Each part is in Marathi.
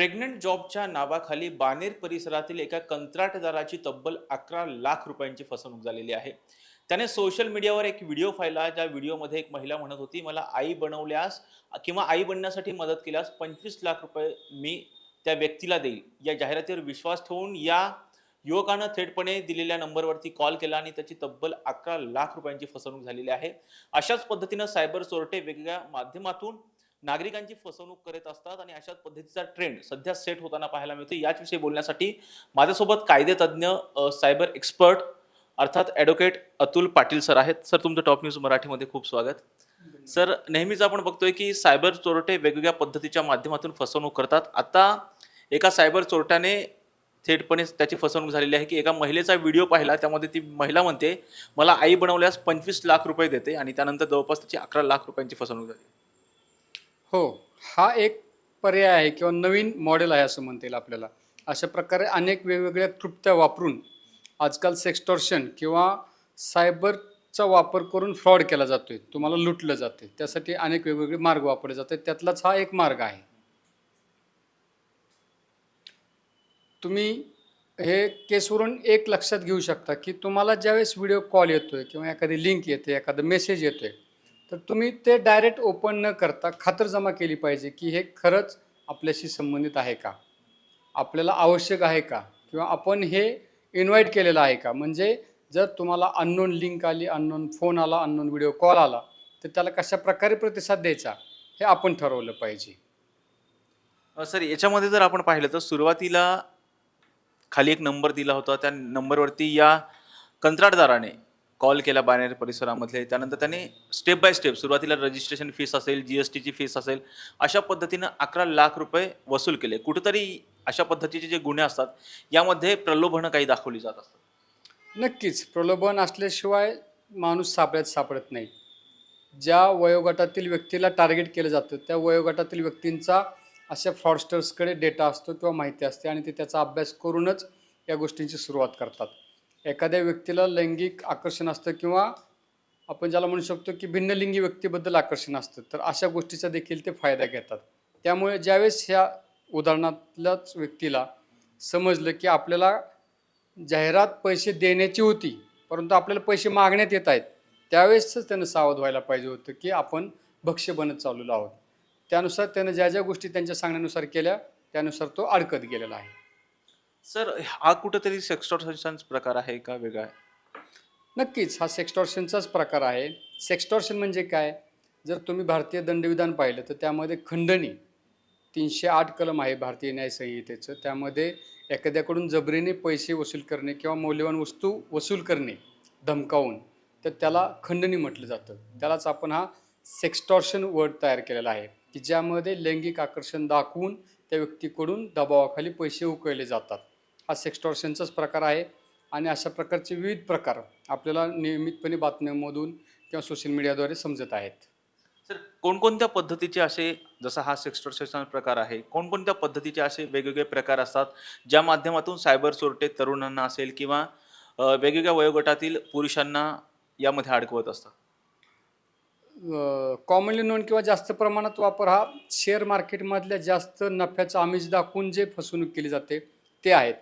प्रेग्नंट जॉबच्या नावाखाली बानेर परिसरातील एका कंत्राटदाराची तब्बल अकरा लाख रुपयांची फसवणूक झालेली आहे. त्याने सोशल मीडियावर एक व्हिडिओ पाहिला ज्या व्हिडिओमध्ये एक महिला म्हणत होती मला आई बनवल्यास किंवा आई बनण्यासाठी मदत केल्यास पंचवीस लाख रुपये मी त्या व्यक्तीला देईल. या जाहिरातीवर विश्वास ठेवून या युवकानं थेटपणे दिलेल्या नंबरवरती कॉल केला आणि त्याची तब्बल अकरा लाख रुपयांची फसवणूक झालेली आहे. अशाच पद्धतीनं सायबर चोरटे वेगवेगळ्या माध्यमातून नागरिकांची फसवणूक करत असतात आणि अशाच पद्धतीचा ट्रेंड सध्या सेट होताना पाहायला मिळतो याचविषयी बोलण्यासाठी माझ्यासोबत कायदे तज्ज्ञ सायबर एक्सपर्ट अर्थात ॲडव्होकेट अतुल पाटील सर आहेत. सर तुमचं टॉप न्यूज मराठीमध्ये खूप स्वागत. सर नेहमीच आपण बघतोय की सायबर चोरटे वेगवेगळ्या पद्धतीच्या माध्यमातून फसवणूक करतात. आता एका सायबर चोरट्याने थेटपणे त्याची फसवणूक झालेली आहे की एका महिलेचा व्हिडिओ पाहिला. त्यामध्ये ती महिला म्हणते मला आई बनवल्यास पंचवीस लाख रुपये देते. आणि त्यानंतर जवळपास त्याची अकरा लाख रुपयांची फसवणूक झाली. हो हा एक पर्याय आहे किंवा नवीन मॉडेल आहे असं म्हणता येईल आपल्याला. अशा प्रकारे अनेक वेगवेगळ्या क्लृप्त्या वापरून आजकाल सेक्स्टॉर्शन किंवा सायबरचा वापर करून फ्रॉड केला जातोय तुम्हाला लुटलं जाते त्यासाठी अनेक वेगवेगळे मार्ग वापरले जातात त्यातलाच हा एक मार्ग आहे. तुम्ही हे केसवरून एक लक्षात घेऊ शकता की तुम्हाला ज्यावेळेस व्हिडिओ कॉल येतोय किंवा एखादी लिंक येते एखादं मेसेज येतोय तर तुम्ही ते डायरेक्ट ओपन न करता खातरजमा केली पाहिजे की हे खरंच आपल्याशी संबंधित आहे का? आपल्याला आवश्यक आहे का? किंवा आपण हे इन्व्हाइट केलेलं आहे का? म्हणजे जर तुम्हाला अननोन लिंक आली अननोन फोन आला अननोन व्हिडिओ कॉल आला तर त्याला कशा प्रकारे प्रतिसाद द्यायचा हे आपण ठरवलं पाहिजे. सर याच्यामध्ये जर आपण पाहिलं तर सुरुवातीला खाली एक नंबर दिला होता. त्या नंबरवरती या कंत्राटदाराने कॉल केला बाणेर परिसरामधले. त्यानंतर त्याने स्टेप बाय स्टेप सुरुवातीला रजिस्ट्रेशन फीस असेल जी एस टीची फीस असेल अशा पद्धतीनं अकरा लाख रुपये वसूल केले. कुठेतरी अशा पद्धतीचे जे गुन्हे असतात यामध्ये प्रलोभनं काही दाखवली जात असतात. नक्कीच. प्रलोभन असल्याशिवाय माणूस सापड्यात सापडत नाही. ज्या वयोगटातील व्यक्तीला टार्गेट केलं जातं त्या वयोगटातील व्यक्तींचा अशा फ्रॉडस्टर्सकडे डेटा असतो किंवा माहिती असते आणि ते त्याचा अभ्यास करूनच या गोष्टींची सुरुवात करतात. एखाद्या व्यक्तीला लैंगिक आकर्षण असतं किंवा आपण ज्याला म्हणू शकतो की भिन्नलिंगी व्यक्तीबद्दल आकर्षण असतं तर अशा गोष्टीचा देखील ते फायदा घेतात. त्यामुळे ज्यावेळेस ह्या उदाहरणातल्याच व्यक्तीला समजलं की आपल्याला जाहिरात पैसे देण्याची होती परंतु आपल्याला पैसे मागण्यात येत आहेत त्यावेळेसच त्यानं सावध व्हायला पाहिजे होतं की आपण भक्ष्य बनत चाललेलो आहोत. त्यानुसार त्यानं ज्या ज्या गोष्टी त्यांच्या सांगण्यानुसार केल्या त्यानुसार तो अडकत गेलेला आहे. सर हा कुठेतरी सेक्स्टॉर्शनचा प्रकार आहे का वेगळा आहे? नक्कीच हा सेक्स्टॉर्शनचाच प्रकार आहे. सेक्स्टॉर्शन म्हणजे काय? जर तुम्ही भारतीय दंडविधान पाहिलं तर त्यामध्ये खंडणी तीनशे आठ कलम आहे भारतीय न्यायसंहितेचं त्यामध्ये एखाद्याकडून जबरीने पैसे वसूल करणे किंवा मौल्यवान वस्तू वसूल करणे धमकावून तर त्याला खंडणी म्हटलं जातं. त्यालाच आपण हा सेक्स्टॉर्शन वर्ड तयार केलेला आहे की ज्यामध्ये लैंगिक आकर्षण दाखवून त्या व्यक्तीकडून दबावाखाली पैसे उकळले जातात. हा सेक्स्टॉर्शनचाच प्रकार आहे. आणि अशा प्रकारचे विविध प्रकार आपल्याला नियमितपणे बातम्यांमधून किंवा सोशल मीडियाद्वारे समजत आहेत. सर कोणकोणत्या पद्धतीचे असे जसा हा सेक्स्टॉर्शन प्रकार आहे कोणकोणत्या पद्धतीचे असे वेगवेगळे प्रकार असतात ज्या माध्यमातून सायबर चोरटे तरुणांना असेल किंवा वेगवेगळ्या वयोगटातील पुरुषांना यामध्ये अडकवत असतात? कॉमनली नोंद किंवा जास्त प्रमाणात वापर हा शेअर मार्केटमधल्या जास्त नफ्याचं आमिष दाखवून जे फसवणूक केली जाते ते आहेत.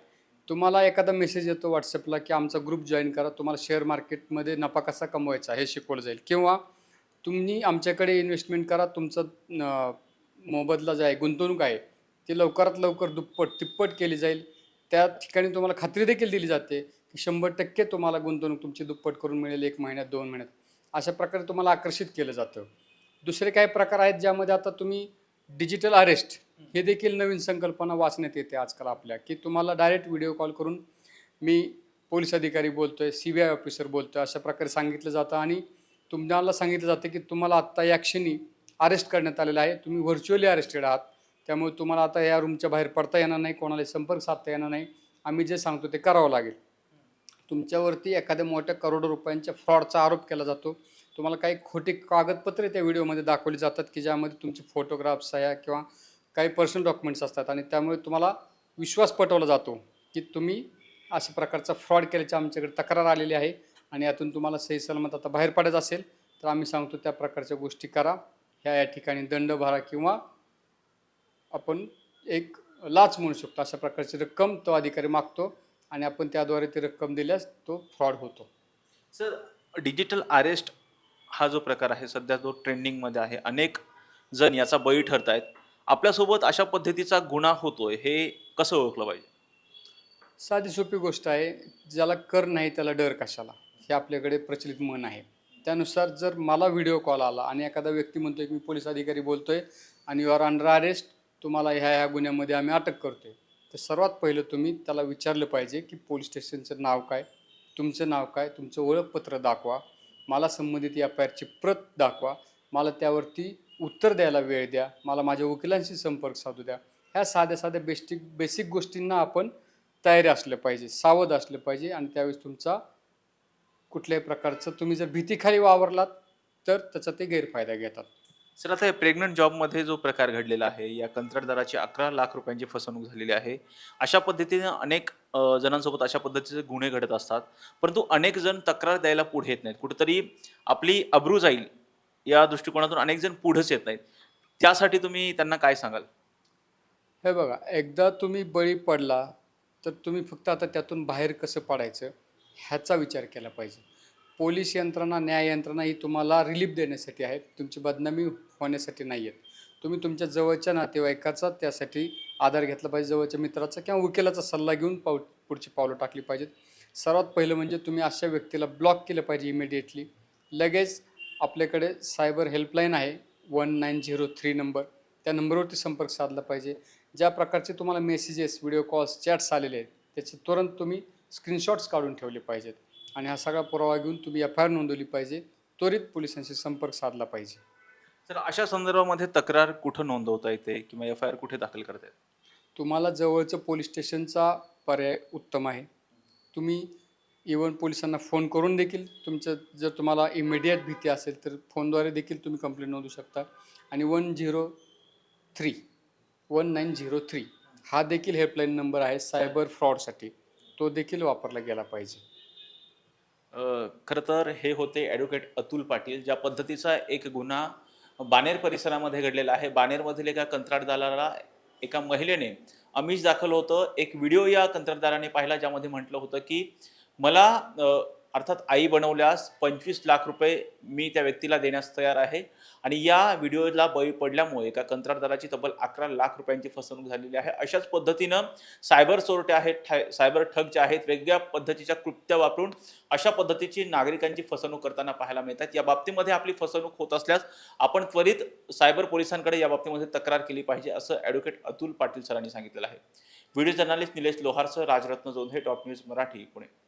तुम्हाला एखादा मेसेज येतो व्हॉट्सअपला की आमचा ग्रुप जॉईन करा तुम्हाला शेअर मार्केटमध्ये नफा कसा कमवायचा हे शिकवलं जाईल. किंवा तुम्ही आमच्याकडे इन्व्हेस्टमेंट करा तुमचा मोबदला जे आहे गुंतवणूक आहे ती लवकरात लवकर दुप्पट तिप्पट केली जाईल. त्या ठिकाणी तुम्हाला खात्री देखील दिली जाते की शंभर टक्के तुम्हाला गुंतवणूक तुमची दुप्पट करून मिळेल एक महिन्यात दोन महिन्यात. अशा प्रकारे तुम्हाला आकर्षित केलं जातं. दुसरे काही प्रकार आहेत ज्यामध्ये आता तुम्ही डिजिटल अरेस्ट हे देखील नवीन संकल्पना वाचण्यात येते आजकाल आपल्या की तुम्हाला डायरेक्ट व्हिडिओ कॉल करून मी पोलीस अधिकारी बोलतोय सी बी आय ऑफिसर बोलतोय अशा प्रकारे सांगितलं जातं आणि तुम्हाला सांगितलं जातं की तुम्हाला आत्ता या क्षणी अरेस्ट करण्यात आलेलं आहे. तुम्ही व्हर्च्युअली अरेस्टेड आहात. त्यामुळे तुम्हाला आता या रूमच्या बाहेर पडता येणार नाही कोणाला संपर्क साधता येणार नाही. आम्ही जे सांगतो ते करावं लागेल. तुमच्यावरती एखाद्या मोठ्या करोडो रुपयांच्या फ्रॉडचा आरोप केला जातो. तुम्हाला काही खोटी कागदपत्रे त्या व्हिडिओमध्ये दाखवली जातात की ज्यामध्ये तुमचे फोटोग्राफ्स आहे किंवा काही पर्सनल डॉक्युमेंट्स असतात आणि त्यामुळे तुम्हाला विश्वास पटवला जातो की तुम्ही अशा प्रकारचा फ्रॉड केल्याची आमच्याकडे तक्रार आलेली आहे आणि यातून तुम्हाला सही सलामत आता बाहेर पडायचं असेल तर आम्ही सांगतो त्या प्रकारच्या गोष्टी करा. ह्या या ठिकाणी दंड भरा किंवा आपण एक लाच म्हणू शकतो. अशा प्रकारची रक्कम तो अधिकारी मागतो आणि आपण त्याद्वारे ती रक्कम दिल्यास तो फ्रॉड होतो. सर डिजिटल अरेस्ट हा जो प्रकार आहे सध्या जो ट्रेंडिंगमध्ये आहे. अनेक जण याचा बळी ठरत आहेत आपल्यासोबत अशा पद्धतीचा गुन्हा होतोय हे कसं ओळखलं पाहिजे? साधी सोपी गोष्ट आहे ज्याला कर नाही त्याला डर कशाला? हे आपल्याकडे प्रचलित म्हण आहे. त्यानुसार जर मला व्हिडिओ कॉल आला आणि एखादा व्यक्ती म्हणतोय की मी पोलीस अधिकारी बोलतोय आणि यू आर अंडर अरेस्ट तुम्हाला ह्या ह्या गुन्ह्यामध्ये आम्ही अटक करतोय. तर सर्वात पहिलं तुम्ही त्याला विचारलं पाहिजे की पोलीस स्टेशनचं नाव काय तुमचं नाव काय तुमचं ओळखपत्र दाखवा मला संबंधित या पॅरची प्रत दाखवा मला त्यावरती उत्तर द्यायला वेळ द्या. मला माझ्या वकिलांशी संपर्क साधू द्या. ह्या साध्या साध्या बेस्टिक बेसिक गोष्टींना आपण तयारी असलं पाहिजे सावध असलं पाहिजे आणि त्यावेळेस तुमचा कुठल्याही प्रकारचं तुम्ही जर भीतीखाली वावरलात तर त्याचा ते गैरफायदा घेतात. सर आता प्रेग्नंट जॉबमध्ये जो प्रकार घडलेला आहे या कंत्राटदाराची अकरा लाख रुपयांची फसवणूक झालेली आहे. अशा पद्धतीने अनेक जणांसोबत अशा पद्धतीचे गुन्हे घडत असतात. परंतु अनेक जण तक्रार द्यायला पुढे येत नाहीत. कुठेतरी आपली अब्रू जाईल या दृष्टिकोनातून अनेक जण पुढेच येत नाहीत. त्यासाठी तुम्ही त्यांना काय सांगाल? हे बघा एकदा तुम्ही बळी पडला तर तुम्ही फक्त आता त्यातून बाहेर कसं पडायचं ह्याचा विचार केला पाहिजे. पोलीस यंत्रणा न्याय यंत्रणा ही तुम्हाला रिलीफ देण्यासाठी आहे तुमची बदनामी होण्यासाठी नाही आहेत. तुम्ही तुमच्या जवळच्या नातेवाईकाचा त्यासाठी आधार घेतला पाहिजे जवळच्या मित्राचा किंवा वकिलाचा सल्ला घेऊन पाऊ पुढची पावलं टाकली पाहिजेत. सर्वात पहिलं म्हणजे तुम्ही अशा व्यक्तीला ब्लॉक केलं पाहिजे इमिडिएटली लगेच आपल्याकडे सायबर हेल्पलाईन आहे. One nine zero three number. त्या नंबरवरती संपर्क साधला पाहिजे. ज्या प्रकारचे तुम्हाला मेसेजेस व्हिडिओ कॉल्स चॅट्स आलेले आहेत त्याचे तुरंत तुम्ही स्क्रीनशॉट्स काढून ठेवले पाहिजेत. आणि हा सगळा पुरावा घेऊन तुम्ही एफ आय आर नोंदवली पाहिजे. त्वरित पोलिसांशी संपर्क साधला पाहिजे. तर अशा संदर्भामध्ये तक्रार कुठं नोंदवता येते किंवा एफ आय आर कुठे दाखल करता येते? तुम्हाला जवळचं पोलीस स्टेशनचा पर्याय उत्तम आहे. तुम्ही इवन पोलिसांना फोन करून देखील तुमचं जर तुम्हाला इमिडिएट भीती असेल तर फोनद्वारे देखील तुम्ही कंप्लेंट नोंदवू शकता. आणि one zero three one nine zero three हा देखील हेल्पलाईन नंबर आहे सायबर फ्रॉडसाठी तो देखील वापरला गेला पाहिजे. खरं तर हे होते ॲडव्होकेट अतुल पाटील ज्या पद्धतीचा एक गुन्हा बानेर परिसरामध्ये घडलेला आहे. बानेरमधील एका कंत्राटदाराला एका महिलेने अमिष दाखल होतं. एक व्हिडिओ या कंत्राटदाराने पाहिला ज्यामध्ये म्हटलं होतं की मला अर्थात आई बनवल्यास पंचवीस लाख रुपये मी त्या व्यक्तीला देण्यास तयार आहे. आणि या व्हिडिओला बळी पडल्यामुळे एका कंत्राटदाराची तब्बल अकरा लाख रुपयांची फसवणूक झालेली आहे. अशाच पद्धतीनं सायबर चोरटे आहेत ठा- सायबर ठग जे आहेत वेगळ्या पद्धतीच्या कृत्य वापरून अशा पद्धतीची नागरिकांची फसवणूक करताना पाहायला मिळतात. या बाबतीमध्ये आपली फसवणूक होत असल्यास आपण त्वरित सायबर पोलिसांकडे या बाबतीमध्ये तक्रार केली पाहिजे असं ॲडव्होकेट अतुल पाटील सरांनी सांगितलेलं आहे. व्हिडिओ जर्नालिस्ट निलेश लोहारसह राजरत्न जोंधे टॉप न्यूज मराठी पुणे.